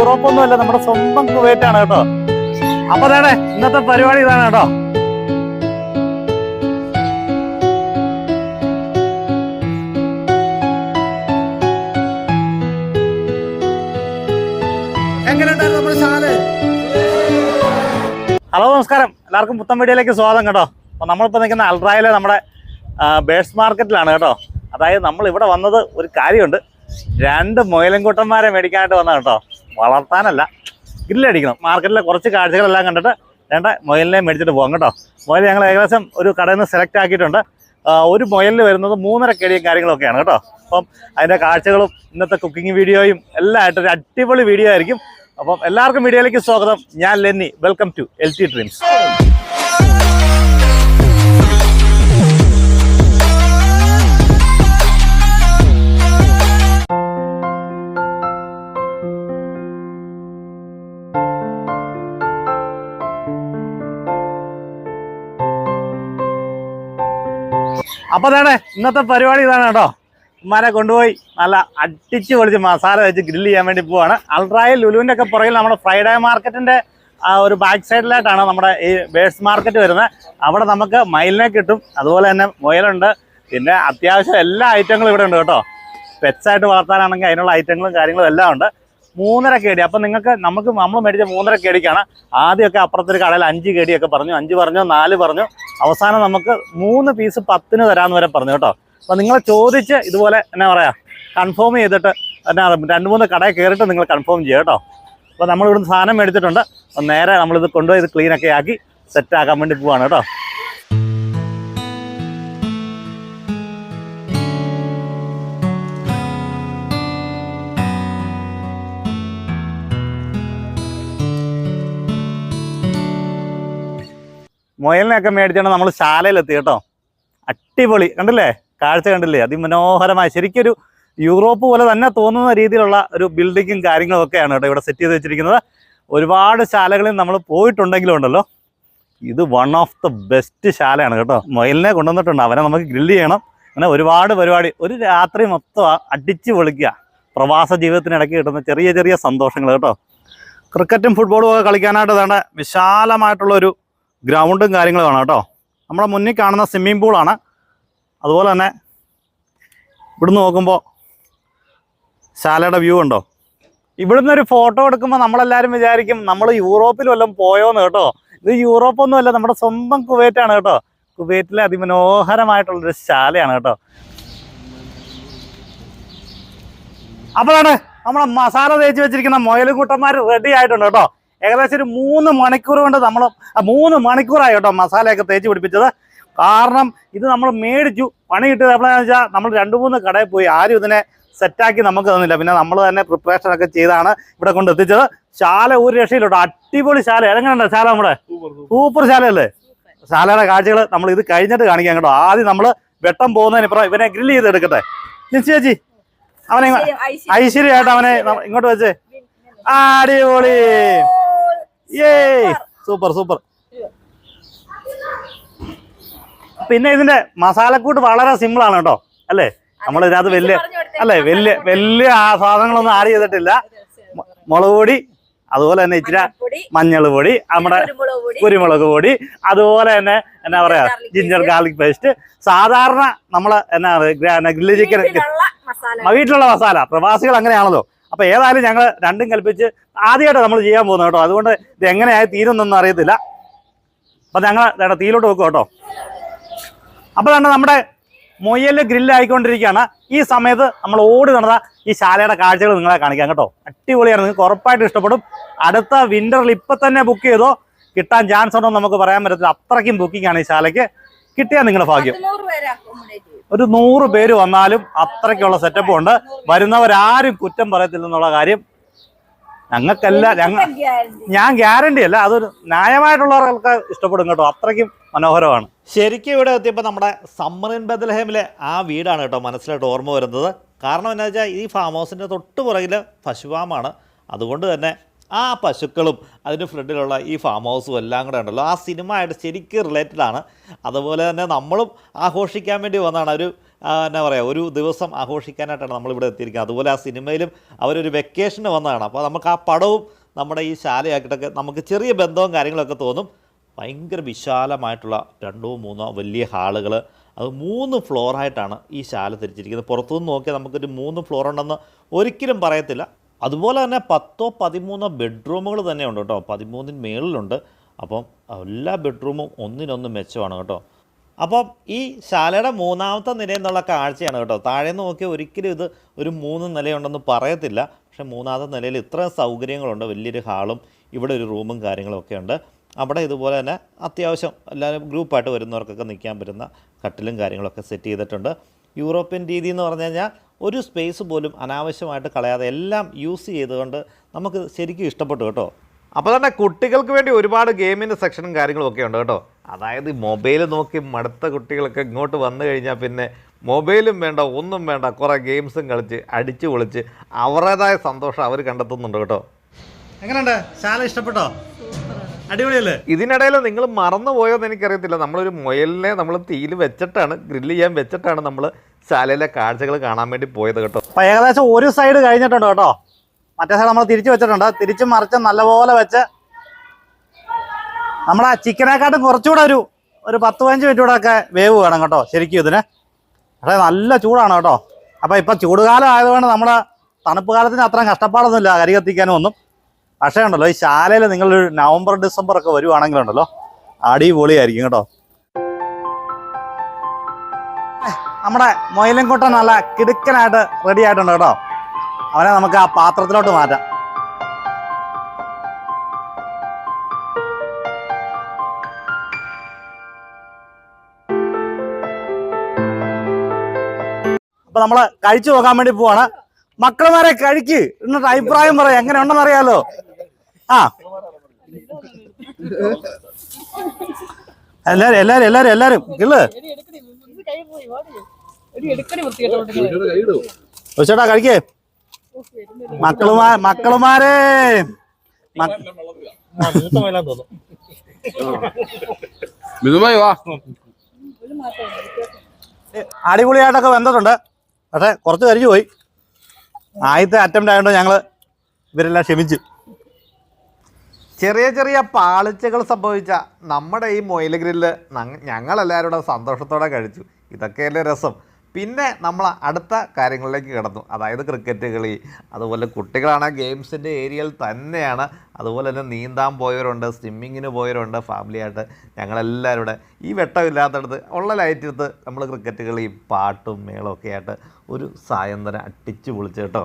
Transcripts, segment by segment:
Europe ഒന്നും അല്ല നമ്മുടെ സ്വന്തം കുവൈറ്റ് ആണ് കേട്ടോ. അപ്പൊ അതാണ് ഇന്നത്തെ പരിപാടി ഇതാണ് കേട്ടോ. ഹലോ നമസ്കാരം. എല്ലാവർക്കും പുത്തൻ വീഡിയോയിലേക്ക് സ്വാഗതം കേട്ടോ. അപ്പോൾ നമ്മളിപ്പോൾ നിൽക്കുന്ന അൾട്രായിലെ നമ്മുടെ ബേഴ്സ് മാർക്കറ്റിലാണ് കേട്ടോ. അതായത് നമ്മൾ ഇവിടെ വന്നത് ഒരു കാര്യമുണ്ട്. രണ്ട് മുയലൻകുട്ടന്മാരെ മേടിക്കാനായിട്ട് വന്ന കേട്ടോ. വളർത്താനല്ല ഗ്രില്ലടിക്കണം മാർക്കറ്റിലെ കുറച്ച് കാഴ്ചകളെല്ലാം കണ്ടിട്ട് വേണ്ട മുയലിനെ മേടിച്ചിട്ട് പോകാം കേട്ടോ. മുയൽ ഞങ്ങൾ ഏകദേശം ഒരു കടയിൽ നിന്ന് സെലക്ട് ആക്കിയിട്ടുണ്ട്. ഒരു മുയലിന് വരുന്നത് മൂന്നര കെടിയും കാര്യങ്ങളൊക്കെയാണ് കേട്ടോ. അപ്പം അതിന്റെ കാഴ്ചകളും ഇന്നത്തെ കുക്കിംഗ് വീഡിയോയും എല്ലാം ആയിട്ട് ഒരു അടിപൊളി വീഡിയോ ആയിരിക്കും. അപ്പം എല്ലാവർക്കും വീഡിയോയിലേക്ക് സ്വാഗതം. ഞാൻ Lenny. Welcome to L dreams അപ്പൊ അതാണ് ഇന്നത്തെ പരിപാടി ഇതാണ് കേട്ടോ. ഉമ്മാരെ കൊണ്ടുപോയി നല്ല അടിച്ച് പൊളിച്ച് മസാല വെച്ച് ഗ്രില്ല് ചെയ്യാൻ വേണ്ടി പോവാണ്. അൾട്രായിൽ ലുലുവിന്റെ ഒക്കെ പുറകിൽ നമ്മുടെ ഫ്രൈഡേ മാർക്കറ്റിന്റെ ഒരു ബാക്ക് സൈഡിലായിട്ടാണ് നമ്മുടെ ഈ ബേഴ്സ് മാർക്കറ്റ് വരുന്നത്. അവിടെ നമുക്ക് മയിലിനെ കിട്ടും. അതുപോലെ തന്നെ മുയലുണ്ട്. പിന്നെ അത്യാവശ്യം എല്ലാ ഐറ്റങ്ങളും ഇവിടെ ഉണ്ട് കേട്ടോ. പെറ്റ്സായിട്ട് വളർത്താനാണെങ്കിൽ അതിനുള്ള ഐറ്റങ്ങളും കാര്യങ്ങളും എല്ലാം ഉണ്ട്. മൂന്നര കേടി. അപ്പം നിങ്ങൾക്ക് നമുക്ക് നമ്മൾ മേടിച്ച മൂന്നര കേടിക്കാണ് ആദ്യമൊക്കെ അപ്പുറത്തൊരു കടയിൽ അഞ്ച് കേടിയൊക്കെ പറഞ്ഞു. അഞ്ച് പറഞ്ഞു നാല് പറഞ്ഞു. അവസാനം നമുക്ക് മൂന്ന് പീസ് പത്തിന് തരാമെന്ന് വരെ പറഞ്ഞു കേട്ടോ. അപ്പോൾ നിങ്ങൾ ചോദിച്ച് ഇതുപോലെ എന്നാ പറയാ കൺഫേം ചെയ്തിട്ട് എന്നാ രണ്ട് മൂന്ന് കടയിൽ കയറിയിട്ട് നിങ്ങൾ കൺഫേം ചെയ്യുക കേട്ടോ. അപ്പോൾ നമ്മൾ ഇവിടുന്ന് സാധനം മേടിച്ചിട്ടുണ്ട്. നേരെ നമ്മളിത് കൊണ്ടുപോയി ഇത് ക്ലീനൊക്കെ ആക്കി സെറ്റാക്കാൻ വേണ്ടി പോവാണ് കേട്ടോ. മുയലിനെയൊക്കെ മേടിച്ചാണ് നമ്മൾ ശാലയിലെത്തി കേട്ടോ. അടിപൊളി. കണ്ടില്ലേ? കാഴ്ച കണ്ടില്ലേ? അതിമനോഹരമായ ശരിക്കൊരു യൂറോപ്പ് പോലെ തന്നെ തോന്നുന്ന രീതിയിലുള്ള ഒരു ബിൽഡിങ്ങും കാര്യങ്ങളും ഒക്കെയാണ് കേട്ടോ ഇവിടെ സെറ്റ് ചെയ്ത് വെച്ചിരിക്കുന്നത്. ഒരുപാട് ശാലകളിൽ നമ്മൾ പോയിട്ടുണ്ടെങ്കിലും ഉണ്ടല്ലോ. ഇത് വൺ ഓഫ് ദ ബെസ്റ്റ് ശാലയാണ് കേട്ടോ. മുയലിനെ കൊണ്ടുവന്നിട്ടുണ്ട്. അവനെ നമുക്ക് ഗ്രില്ല് ചെയ്യണം. അങ്ങനെ ഒരുപാട് പരിപാടി. ഒരു രാത്രി മൊത്തം അടിച്ച് പൊളിക്കുക. പ്രവാസ ജീവിതത്തിനിടയ്ക്ക് കിട്ടുന്ന ചെറിയ ചെറിയ സന്തോഷങ്ങൾ കേട്ടോ. ക്രിക്കറ്റും ഫുട്ബോളും ഒക്കെ കളിക്കാനായിട്ട് വേണ്ട വിശാലമായിട്ടുള്ള ഒരു കാര്യങ്ങളും കാണാം കേട്ടോ. നമ്മുടെ മുന്നിൽ കാണുന്ന സ്വിമ്മിംഗ് പൂളാണ് അതുപോലെ തന്നെ ഇവിടുന്ന് നോക്കുമ്പോൾ ശാലയുടെ വ്യൂ ഉണ്ടോ? ഇവിടുന്ന് ഒരു ഫോട്ടോ എടുക്കുമ്പോൾ നമ്മളെല്ലാവരും വിചാരിക്കും നമ്മൾ യൂറോപ്പിൽ വല്ലതും പോയോന്ന് കേട്ടോ. ഇത് യൂറോപ്പൊന്നുമല്ല നമ്മുടെ സ്വന്തം കുവൈറ്റാണ് കേട്ടോ. കുവൈറ്റിലെ അതിമനോഹരമായിട്ടുള്ളൊരു ശാലയാണ് കേട്ടോ. അപ്പോഴാണ് നമ്മുടെ മസാല തേച്ച് വെച്ചിരിക്കുന്ന മുയലും കൂട്ടന്മാർ റെഡി ആയിട്ടുണ്ട് കേട്ടോ. ഏകദേശം ഒരു മൂന്ന് മണിക്കൂർ കൊണ്ട് നമ്മൾ മൂന്ന് മണിക്കൂറായി കേട്ടോ മസാലയൊക്കെ തേച്ച് പിടിപ്പിച്ചത്. കാരണം ഇത് നമ്മൾ മേടിച്ചു പണി കിട്ടിയത് എപ്പോഴാണെന്ന് വെച്ചാൽ നമ്മൾ രണ്ട് മൂന്ന് കടയിൽ പോയി ആരും ഇതിനെ സെറ്റാക്കി നമുക്ക് തന്നില്ല. പിന്നെ നമ്മൾ തന്നെ പ്രിപ്പറേഷൻ ഒക്കെ ചെയ്താണ് ഇവിടെ കൊണ്ട് എത്തിച്ചത്. ശാല ഒരു രക്ഷയിലോട്ടോ അടിപൊളി ശാല. എങ്ങനെയുണ്ട് ശാല നമ്മുടെ? സൂപ്പർ ശാലയല്ലേ? ശാലയുടെ കാഴ്ചകൾ നമ്മൾ ഇത് കഴിഞ്ഞിട്ട് കാണിക്കാം കേട്ടോ. ആദ്യം നമ്മൾ വെട്ടം പോകുന്നതിനിപ്പുറം ഇവനെ ഗ്രില്ല് ചെയ്ത് എടുക്കട്ടെ ജിൻസി ചേച്ചി അവനെ ഐശ്വര്യമായിട്ട് അവനെ ഇങ്ങോട്ട് വെച്ചേ. അടിപൊളി. ഏ സൂപ്പർ സൂപ്പർ പിന്നെ ഇതിന്റെ മസാലക്കൂട്ട് വളരെ സിമ്പിൾ ആണ് കേട്ടോ. അല്ലേ? നമ്മൾ ഇതിനകത്ത് വലിയ അല്ലേ വലിയ വലിയ ആ സാധനങ്ങളൊന്നും ആഡ് ചെയ്തിട്ടില്ല. മുളക് പൊടി അതുപോലെ തന്നെ ഇച്ചിരി മഞ്ഞൾ പൊടി നമ്മുടെ കുരുമുളക് പൊടി. അതുപോലെ തന്നെ എന്നാ പറയാ ജിഞ്ചർ ഗാർലിക് പേസ്റ്റ് സാധാരണ നമ്മൾ എന്നാ ഗ്രില്ല് ചിക്കൻ വീട്ടിലുള്ള മസാല. പ്രവാസികൾ അങ്ങനെയാണല്ലോ. അപ്പൊ ഏതായാലും ഞങ്ങൾ രണ്ടും കൽപ്പിച്ച് ആദ്യമായിട്ട് നമ്മൾ ചെയ്യാൻ പോകുന്നത് കേട്ടോ. അതുകൊണ്ട് ഇത് എങ്ങനെയായി തീരുന്നൊന്നും അറിയത്തില്ല. അപ്പൊ ഞങ്ങൾ ചേട്ടാ തീയിലോട്ട് വെക്കും കേട്ടോ. അപ്പൊ തന്നെ നമ്മുടെ മൊയ്യൽ ഗ്രില്ലായിക്കൊണ്ടിരിക്കുകയാണ്. ഈ സമയത്ത് നമ്മൾ ഓടി നടന്ന ഈ ശാലയുടെ കാഴ്ചകൾ നിങ്ങളെ കാണിക്കാം കേട്ടോ. അടിപൊളിയാണ്. നിങ്ങൾക്ക് ഉറപ്പായിട്ട് ഇഷ്ടപ്പെടും. അടുത്ത വിന്ററിൽ ഇപ്പൊ തന്നെ ബുക്ക് ചെയ്തോ? കിട്ടാൻ ചാൻസ് ഉണ്ടോ നമുക്ക് പറയാൻ പറ്റത്തില്ല. അത്രയ്ക്കും ബുക്കിംഗ് ആണ് ഈ ശാലയ്ക്ക്. കിട്ടിയാൽ നിങ്ങളുടെ ഭാഗ്യം. ഒരു നൂറ് പേര് വന്നാലും അത്രയ്ക്കുള്ള സെറ്റപ്പ് ഉണ്ട്. വരുന്നവരാരും കുറ്റം പറയത്തില്ലെന്നുള്ള കാര്യം ഞങ്ങൾക്കല്ല ഞങ്ങൾ ഞാൻ ഗ്യാരണ്ടി അല്ല അതൊരു ന്യായമായിട്ടുള്ളവർക്ക് ഇഷ്ടപ്പെടും കേട്ടോ. അത്രയ്ക്കും മനോഹരമാണ്. ശരിക്കും ഇവിടെ എത്തിയപ്പോൾ നമ്മുടെ സമ്മറിൻ ബദൽഹേമിലെ ആ വീടാണ് കേട്ടോ മനസ്സിലായിട്ട് ഓർമ്മ വരുന്നത്. കാരണം എന്താ വെച്ചാൽ ഈ ഫാം ഹൗസിന്റെ തൊട്ട് പുറകിൽ പശുഫാമാണ്. അതുകൊണ്ട് തന്നെ ആ പശുക്കളും അതിന് ഫ്രണ്ടിലുള്ള ഈ ഫാം ഹൗസും എല്ലാം കൂടെ ഉണ്ടല്ലോ. ആ സിനിമ ആയിട്ട് ശരിക്കും റിലേറ്റഡ് ആണ്. അതുപോലെ തന്നെ നമ്മളും ആഘോഷിക്കാൻ വേണ്ടി വന്നതാണ് ഒരു എന്നാ പറയുക ഒരു ദിവസം ആഘോഷിക്കാനായിട്ടാണ് നമ്മളിവിടെ എത്തിയിരിക്കുന്നത്. അതുപോലെ ആ സിനിമയിലും അവരൊരു വെക്കേഷന് വന്നതാണ്. അപ്പോൾ നമുക്ക് ആ പടവും നമ്മുടെ ഈ ശാലയാക്കിയിട്ടൊക്കെ നമുക്ക് ചെറിയ ബന്ധവും കാര്യങ്ങളൊക്കെ തോന്നും. ഭയങ്കര വിശാലമായിട്ടുള്ള രണ്ടോ മൂന്നോ വലിയ ഹാളുകൾ അത് മൂന്ന് ഫ്ലോറായിട്ടാണ് ഈ ശാല തിരിച്ചിരിക്കുന്നത്. പുറത്തുനിന്ന് നോക്കിയാൽ നമുക്കൊരു മൂന്ന് ഫ്ലോർ ഉണ്ടെന്ന് ഒരിക്കലും പറയത്തില്ല. അതുപോലെ തന്നെ പത്തോ പതിമൂന്നോ ബെഡ്റൂമുകൾ തന്നെ ഉണ്ട് കേട്ടോ. പതിമൂന്നിന് മേളിലുണ്ട്. അപ്പം എല്ലാ ബെഡ്റൂമും ഒന്നിനൊന്ന് മെച്ചമാണ് കേട്ടോ. അപ്പം ഈ ശാലയുടെ മൂന്നാമത്തെ നില എന്നുള്ള കാഴ്ചയാണ് കേട്ടോ. താഴെ നോക്കിയാൽ ഒരിക്കലും ഇത് ഒരു മൂന്ന് നിലയുണ്ടെന്ന് പറയത്തില്ല. പക്ഷേ മൂന്നാമത്തെ നിലയിൽ ഇത്രയും സൗകര്യങ്ങളുണ്ട്. വലിയൊരു ഹാളും ഇവിടെ ഒരു റൂമും കാര്യങ്ങളൊക്കെ ഉണ്ട്. അവിടെ ഇതുപോലെ തന്നെ അത്യാവശ്യം എല്ലാവരും ഗ്രൂപ്പായിട്ട് വരുന്നവർക്കൊക്കെ നിൽക്കാൻ പറ്റുന്ന കട്ടിലും കാര്യങ്ങളൊക്കെ സെറ്റ് ചെയ്തിട്ടുണ്ട്. യൂറോപ്യൻ രീതി എന്ന് പറഞ്ഞു കഴിഞ്ഞാൽ ഒരു സ്പേസ് പോലും അനാവശ്യമായിട്ട് കളയാതെ എല്ലാം യൂസ് ചെയ്തുകൊണ്ട് നമുക്ക് ശരിക്കും ഇഷ്ടപ്പെട്ടു കേട്ടോ. അപ്പോൾ തന്നെ കുട്ടികൾക്ക് വേണ്ടി ഒരുപാട് ഗെയിമിന്റെ സെക്ഷനും കാര്യങ്ങളും ഒക്കെ ഉണ്ട് കേട്ടോ. അതായത് മൊബൈൽ നോക്കി മടുത്ത കുട്ടികളൊക്കെ ഇങ്ങോട്ട് വന്നു കഴിഞ്ഞാൽ പിന്നെ മൊബൈലും വേണ്ട ഒന്നും വേണ്ട കുറേ ഗെയിംസും കളിച്ച് അടിച്ചു പൊളിച്ച് അവരുടേതായ സന്തോഷം അവർ കണ്ടെത്തുന്നുണ്ട് കേട്ടോ. എങ്ങനെയുണ്ട്? ശാല ഇഷ്ടപ്പെട്ടോ? അടിപൊളിയല്ലേ? ഇതിനിടയിൽ നിങ്ങൾ മറന്നു പോയോ എന്ന് എനിക്കറിയത്തില്ല. നമ്മളൊരു മുയലിനെ നമ്മൾ തീയിൽ വെച്ചിട്ടാണ് ഗ്രില്ല് ചെയ്യാൻ വെച്ചിട്ടാണ് നമ്മൾ ശാലയിലെ കാഴ്ചകൾ കാണാൻ വേണ്ടി പോയത് കേട്ടോ. അപ്പൊ ഏകദേശം ഒരു സൈഡ് കഴിഞ്ഞിട്ടുണ്ട് കേട്ടോ. മറ്റേ സൈഡ് നമ്മൾ തിരിച്ചു വെച്ചിട്ടുണ്ട്. തിരിച്ചു മറിച്ച് നല്ലപോലെ വെച്ച് ആ ചിക്കനെക്കാട്ടും കുറച്ചുകൂടെ ഒരു ഒരു പത്ത് പതിനഞ്ച് മിനിറ്റ് കൂടെ ഒക്കെ വേവ് വേണം കേട്ടോ ശരിക്കും ഇതിന്. പക്ഷേ നല്ല ചൂടാണ് കേട്ടോ. അപ്പോൾ ഇപ്പം ചൂടുകാലം ആയതുകൊണ്ട് നമ്മുടെ തണുപ്പ് കാലത്തിന് അത്രയും കഷ്ടപ്പാടൊന്നുമില്ല കരി കത്തിക്കാനും ഒന്നും. പക്ഷേ ഉണ്ടല്ലോ ഈ ശാലയിൽ നിങ്ങൾ നവംബർ ഡിസംബർ ഒക്കെ വരുവാണെങ്കിലുണ്ടല്ലോ അടിപൊളിയായിരിക്കും കേട്ടോ. നമ്മുടെ മൊയിലൻകുട്ടൻ നല്ല കിടുക്കനായിട്ട് റെഡി ആയിട്ടുണ്ട് കേട്ടോ. അവനെ നമുക്ക് ആ പാത്രത്തിലോട്ട് മാറ്റാം. അപ്പൊ നമ്മൾ കഴിച്ചു നോക്കാൻ വേണ്ടി പോവാണ്. മക്കളുമാരെ കഴിക്ക്. എന്നിട്ട് അഭിപ്രായം പറയാം. എങ്ങനെ ഉണ്ടെന്ന് അറിയാലോ. ആ. എല്ലാരും എല്ലാരും എല്ലാരും എല്ലാരും. കിള്ള് ചേട്ടാ കഴിക്കേ. മക്കളുമാ മക്കളുമാരെ. മ- മിതുമായി വാ. അടിപൊളിയായിട്ടൊക്കെ വെന്തിട്ടുണ്ട്. പക്ഷെ കുറച്ച് കരിഞ്ഞു പോയി. ആദ്യത്തെ അറ്റംപ്റ്റ് ആയതുകൊണ്ട് ഞങ്ങൾ ഇവരെല്ലാം ക്ഷമിച്ചു. ചെറിയ ചെറിയ പാളിച്ചകൾ സംഭവിച്ച നമ്മുടെ ഈ മൊയിൽ ഗ്രില്ല് ഞങ്ങളെല്ലാവരും സന്തോഷത്തോടെ കഴിച്ചു. ഇതൊക്കെയല്ലേ രസം. പിന്നെ നമ്മൾ അടുത്ത കാര്യങ്ങളിലേക്ക് കിടന്നു. അതായത് ക്രിക്കറ്റ് കളി അതുപോലെ കുട്ടികളാണ് ഗെയിംസിന്റെ ഏരിയയിൽ തന്നെയാണ്. അതുപോലെ തന്നെ നീന്താൻ പോയവരുണ്ട് സ്വിമ്മിങ്ങിന് പോയവരുണ്ട് ഫാമിലിയായിട്ട്. ഞങ്ങളെല്ലാവരും കൂടെ ഈ വെട്ടമില്ലാത്തടത്ത് ഉള്ള ലൈറ്റ് എടുത്ത് നമ്മൾ ക്രിക്കറ്റ് കളി പാട്ടും മേളവും ഒക്കെ ആയിട്ട് ഒരു സായന്തരം അട്ടിച്ചു വിളിച്ച് കേട്ടോ.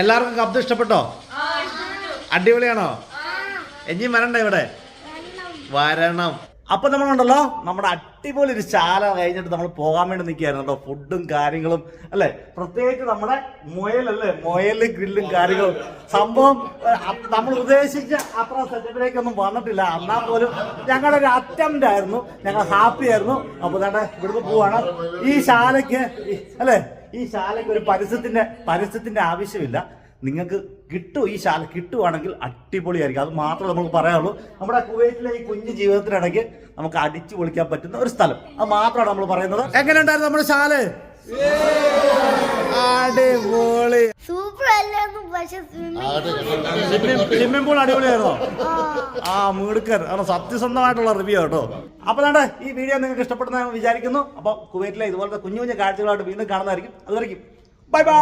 എല്ലാവർക്കും കബ്ദ് ഇഷ്ടപ്പെട്ടോ? അടിപൊളിയാണോ? ഇനിയും വരണ്ട ഇവിടെ. വരണം. അപ്പൊ നമ്മളുണ്ടല്ലോ നമ്മുടെ അടിപൊളി ഒരു ശാല കഴിഞ്ഞിട്ട് നമ്മൾ പോകാൻ വേണ്ടി നിൽക്കുകയായിരുന്നു കേട്ടോ. ഫുഡും കാര്യങ്ങളും അല്ലെ? പ്രത്യേകിച്ച് നമ്മുടെ മുയലല്ലേ മുയൽ ഗ്രില്ലും കാര്യങ്ങളും. സംഭവം നമ്മൾ ഉദ്ദേശിച്ച അത്ര സെറ്റപ്പിലേക്കൊന്നും വന്നിട്ടില്ല. എന്നാൽ പോലും ഞങ്ങളുടെ ഒരു അറ്റംപ്റ്റ് ആയിരുന്നു. ഞങ്ങൾ ഹാപ്പി ആയിരുന്നു. അപ്പൊ തന്നെ ഇവിടുന്ന് പോവാണ്. ഈ ശാലയ്ക്ക് അല്ലെ? ഈ ശാലയ്ക്ക് ഒരു പരസ്യത്തിന്റെ പരസ്യത്തിന്റെ ആവശ്യമില്ല. നിങ്ങൾക്ക് കിട്ടും ഈ ശാല കിട്ടുവാണെങ്കിൽ അടിപൊളിയായിരിക്കും. അത് മാത്രമേ നമുക്ക് പറയാനുള്ളൂ. നമ്മുടെ കുവൈറ്റിലെ ഈ കുഞ്ഞു ജീവിതത്തിനിടയ്ക്ക് നമുക്ക് അടിച്ചു പൊളിക്കാൻ പറ്റുന്ന ഒരു സ്ഥലം. അത് മാത്രമാണ് നമ്മൾ പറയുന്നത്. എങ്ങനെയുണ്ടായിരുന്നു നമ്മുടെ ശാല? അടിപൊളി. സൂപ്പർ പക്ഷെ സ്വിമ്മിംഗ് പൂൾ അടിപൊളിയായിരുന്നോ. ആ. മിടുക്കൻ. ആണ് സത്യസന്ധമായിട്ടുള്ള റിവ്യൂ കേട്ടോ. അപ്പൊ വേണ്ട ഈ വീഡിയോ നിങ്ങൾക്ക് ഇഷ്ടപ്പെടുന്ന ഞാൻ വിചാരിക്കുന്നു. അപ്പൊ കുവൈറ്റിലെ ഇതുപോലത്തെ കുഞ്ഞു കുഞ്ഞു കാഴ്ചകളായിട്ട് വീണ്ടും കാണുന്നതായിരിക്കും. അതുവരെയും ബൈ ബൈ